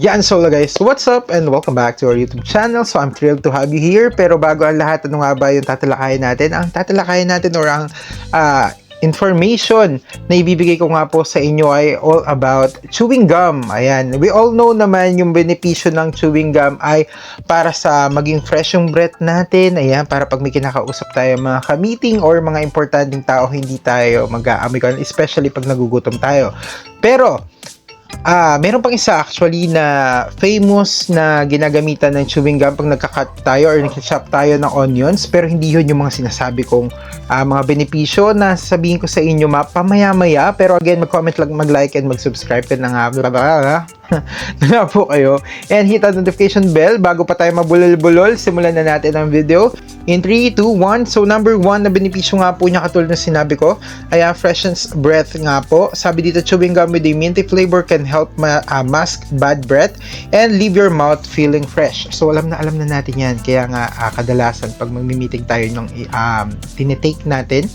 Yan, so guys, what's up and welcome back to our YouTube channel. So I'm thrilled to have you here. Pero bago ang lahat, ano nga ba yung tatalakayin natin? Ang tatalakayin natin or ang ah, information na ibibigay ko nga po sa inyo ay all about chewing gum. Ayan, we all know naman yung benepisyo ng chewing gum ay para sa maging fresh yung breath natin. Ayan, para pag may kinakausap tayo mga ka-meeting or mga importanteng tao, hindi tayo mag-aamoy especially pag nagugutom tayo. Pero, Ah, meron pang isa actually na famous na ginagamitan ng chewing gum pag nagka-cut tayo or nagka-chop tayo ng onions pero hindi yun yung mga sinasabi kong ah, mga benepisyo na sabihin ko sa inyo mapamaya-maya pero again mag-comment lang, mag-like and mag-subscribe ka na nga. Blah, blah, blah, na po kayo. And hit ang notification bell bago pa tayo mabulol-bulol. Simulan na natin ang video. In 3, 2, 1 so number 1 na benepisyo nga po niya katulad ng sinabi ko ay ang freshens breath nga po. Sabi dito chewing gum with a minty flavor can help ma- ah, mask bad breath and leave your mouth feeling fresh. So alam na alam na natin yan. Kaya nga ah, kadalasan pag magmi-meeting tayo yung um, tinitake natin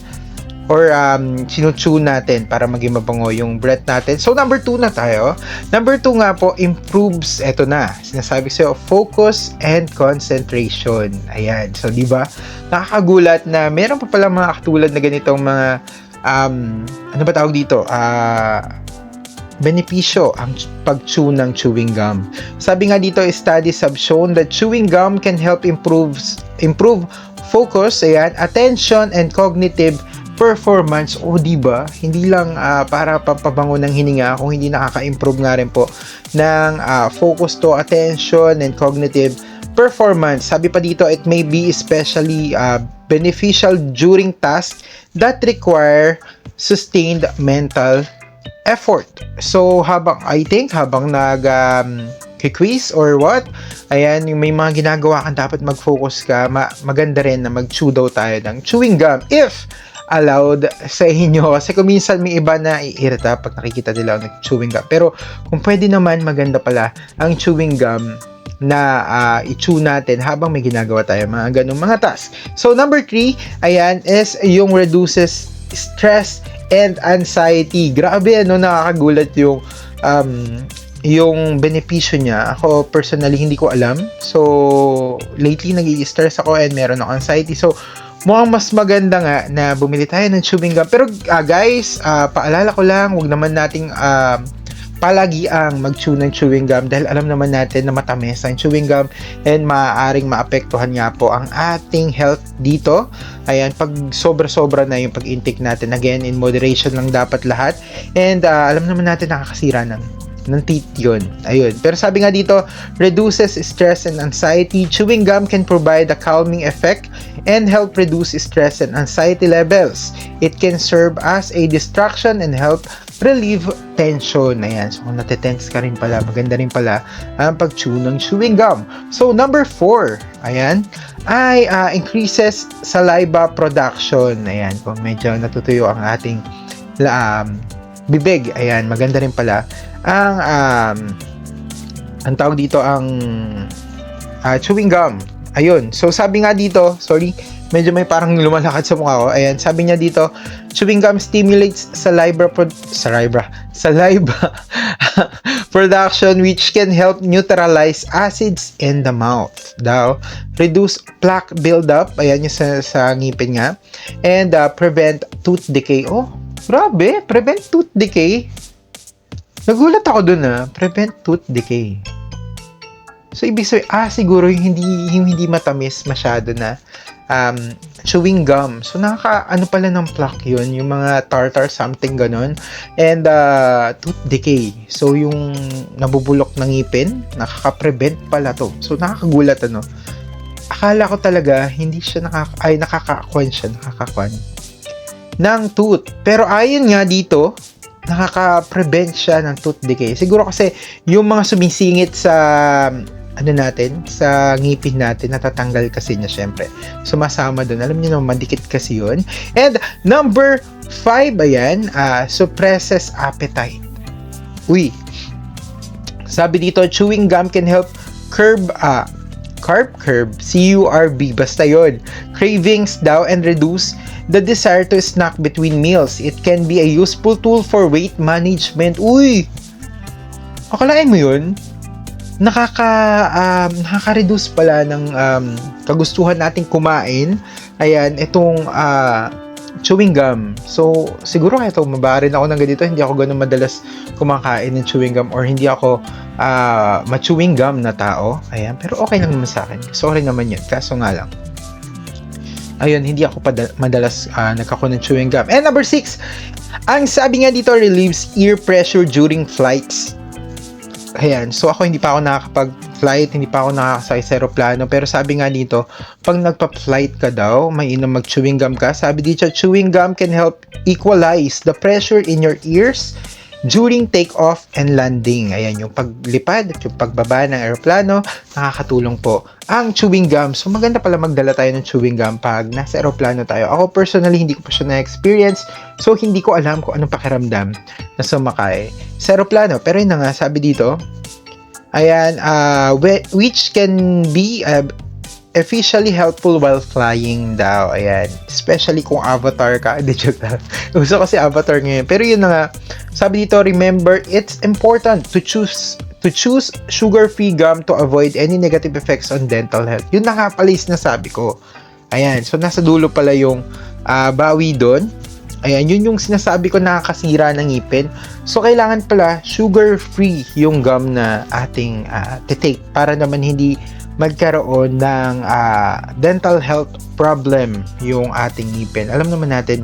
or um, sinuchew natin para maging mabango yung breath natin. So, number 2 na tayo. Number 2 nga po, improves, eto na, sinasabi sa'yo, focus and concentration. Ayan. So, di ba? Nakakagulat na meron pa pala mga katulad na ganitong mga, um, ano ba tawag dito? Ah, benepisyo ang ch- pag-chew ng chewing gum. Sabi nga dito, studies have shown that chewing gum can help improve improve focus, ayan, attention and cognitive performance o di ba hindi lang ah, para pampabango ng hininga kung hindi nakaka-improve nga rin po ng ah, focus to attention and cognitive performance. Sabi pa dito it may be especially ah, beneficial during tasks that require sustained mental effort. So habang I think habang nag um, quiz or what ayan yung may mga ginagawa kang dapat mag-focus ka ma- maganda rin na mag-chew daw tayo ng chewing gum. If allowed sa inyo. Kasi kung minsan may iba na iirita pag nakikita nila ang chewing gum. Pero kung pwede naman, maganda pala ang chewing gum na uh, i-chew natin habang may ginagawa tayo mga ganong mga task. So number three, ayan, is yung reduces stress and anxiety. Grabe, ano, nakakagulat yung um, yung benepisyo niya. Ako personally hindi ko alam. So lately nag-i-stress ako and meron ako anxiety. So mukhang mas maganda nga na bumili tayo ng chewing gum. Pero ah, guys, ah, paalala ko lang, wag naman nating ah, palagi ang mag-chew ng chewing gum dahil alam naman natin na matamis ang chewing gum and maaaring maapektuhan nga po ang ating health dito. Ayan, pag sobra-sobra na yung pag-intake natin, again, in moderation lang dapat lahat. And ah, alam naman natin nakakasira ng ng teeth yun. Ayun. Pero sabi nga dito, reduces stress and anxiety. Chewing gum can provide a calming effect and help reduce stress and anxiety levels. It can serve as a distraction and help relieve tension. Ayan. So, kung natitense ka rin pala, maganda rin pala ang pag-chew ng chewing gum. So, number four, ayan, ay uh, increases saliva production. Ayan, kung medyo natutuyo ang ating um, bibig. Ayan, maganda rin pala ang um, ang tawag dito ang uh, chewing gum. Ayun. So sabi nga dito, sorry, medyo may parang lumalakad sa mukha ko. Ayan, sabi niya dito, chewing gum stimulates saliva pro- saliva saliva production which can help neutralize acids in the mouth. Daw, reduce plaque buildup, ayan yung sa, sa ngipin nga, and uh, prevent tooth decay. Oh, grabe, prevent tooth decay. Nagulat ako dun ah, prevent tooth decay. So, ibig sabihin, ah, siguro yung hindi, yung hindi matamis masyado na um, chewing gum. So, nakaka, ano pala ng plaque yun, yung mga tartar something ganon. And, uh, tooth decay. So, yung nabubulok ng ngipin, nakaka-prevent pala to. So, nakakagulat ano. Akala ko talaga, hindi siya nakaka, ay, nakaka-kwan siya, nakaka-kwan ng tooth. Pero ayon nga dito, nakaka-prevent siya ng tooth decay. Siguro kasi yung mga sumisingit sa ano natin, sa ngipin natin, natatanggal kasi niya syempre. Sumasama doon. Alam niyo naman, madikit kasi yun. And number 5, ayan, uh, suppresses appetite. Uy, sabi dito, chewing gum can help curb, uh, carb curb, C-U-R-B, basta yon cravings daw and reduce the desire to snack between meals. It can be a useful tool for weight management. Uy! Akalain mo yun? nakaka um, nakaka-reduce pala ng um, kagustuhan nating kumain. Ayan, itong ah, chewing gum. So, siguro kaya ito, mabarin ako ng ganito. Hindi ako ganun madalas kumakain ng chewing gum or hindi ako ah, ma-chewing gum na tao. Ayan, pero okay lang naman sa akin. Sorry naman yun. Kaso nga lang. Ayun, hindi ako pada- madalas uh, nagkako ng chewing gum. And number six, ang sabi nga dito relieves ear pressure during flights. Ayan, so ako hindi pa ako nakakapag-flight, hindi pa ako nakakasakay sa aeroplano, pero sabi nga dito, pag nagpa-flight ka daw, may inom mag-chewing gum ka, sabi dito, chewing gum can help equalize the pressure in your ears during take-off and landing. Ayan, yung paglipad at yung pagbaba ng aeroplano, nakakatulong po ang chewing gum. So, maganda pala magdala tayo ng chewing gum pag nasa aeroplano tayo. Ako personally, hindi ko pa siya na-experience. So, hindi ko alam kung anong pakiramdam na sumakay sa aeroplano. Pero yun na nga, sabi dito, ayan, uh, which can be uh, officially helpful while flying daw. Ayan. Especially kung avatar ka. Hindi, joke lang. Gusto kasi avatar ngayon. Pero yun na nga, sabi dito, remember, it's important to choose to choose sugar-free gum to avoid any negative effects on dental health. Yun na nga pala yung sinasabi ko. Ayan, so nasa dulo pala yung ah, bawi doon. Ayan, yun yung sinasabi ko nakakasira ng ngipin. So, kailangan pala sugar-free yung gum na ating ah, titake para naman hindi magkaroon ng ah, dental health problem yung ating ngipin. Alam naman natin,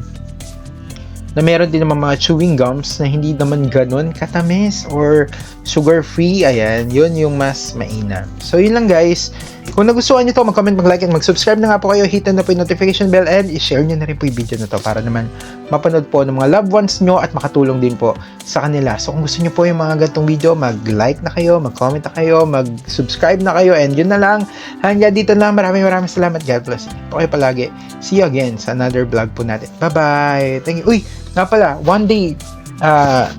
na meron din naman mga chewing gums na hindi naman ganun katamis or sugar-free. Ayan, yun yung mas mainam. So, yun lang guys. Kung nagustuhan nyo to, mag-comment, mag-like, and mag-subscribe na nga po kayo. Hit na po yung notification bell and i-share nyo na rin po yung video na to para naman mapanood po ng mga loved ones nyo at makatulong din po sa kanila. So, kung gusto nyo po yung mga gantong video, mag-like na kayo, mag-comment na kayo, mag-subscribe na kayo, and yun na lang. Hanggang dito na. Maraming maraming salamat. God bless. Po kayo palagi. See you again sa another vlog po natin. Bye-bye. Thank you. Uy, nga pala, one day, ah,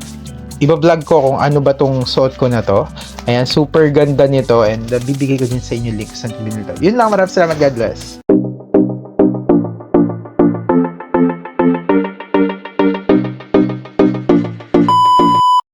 iba-vlog ko kung ano ba tong suot ko na to. Ayan, super ganda nito and uh, bibigay ko din sa inyo link sa binili to. Yun lang, maraming salamat. God bless.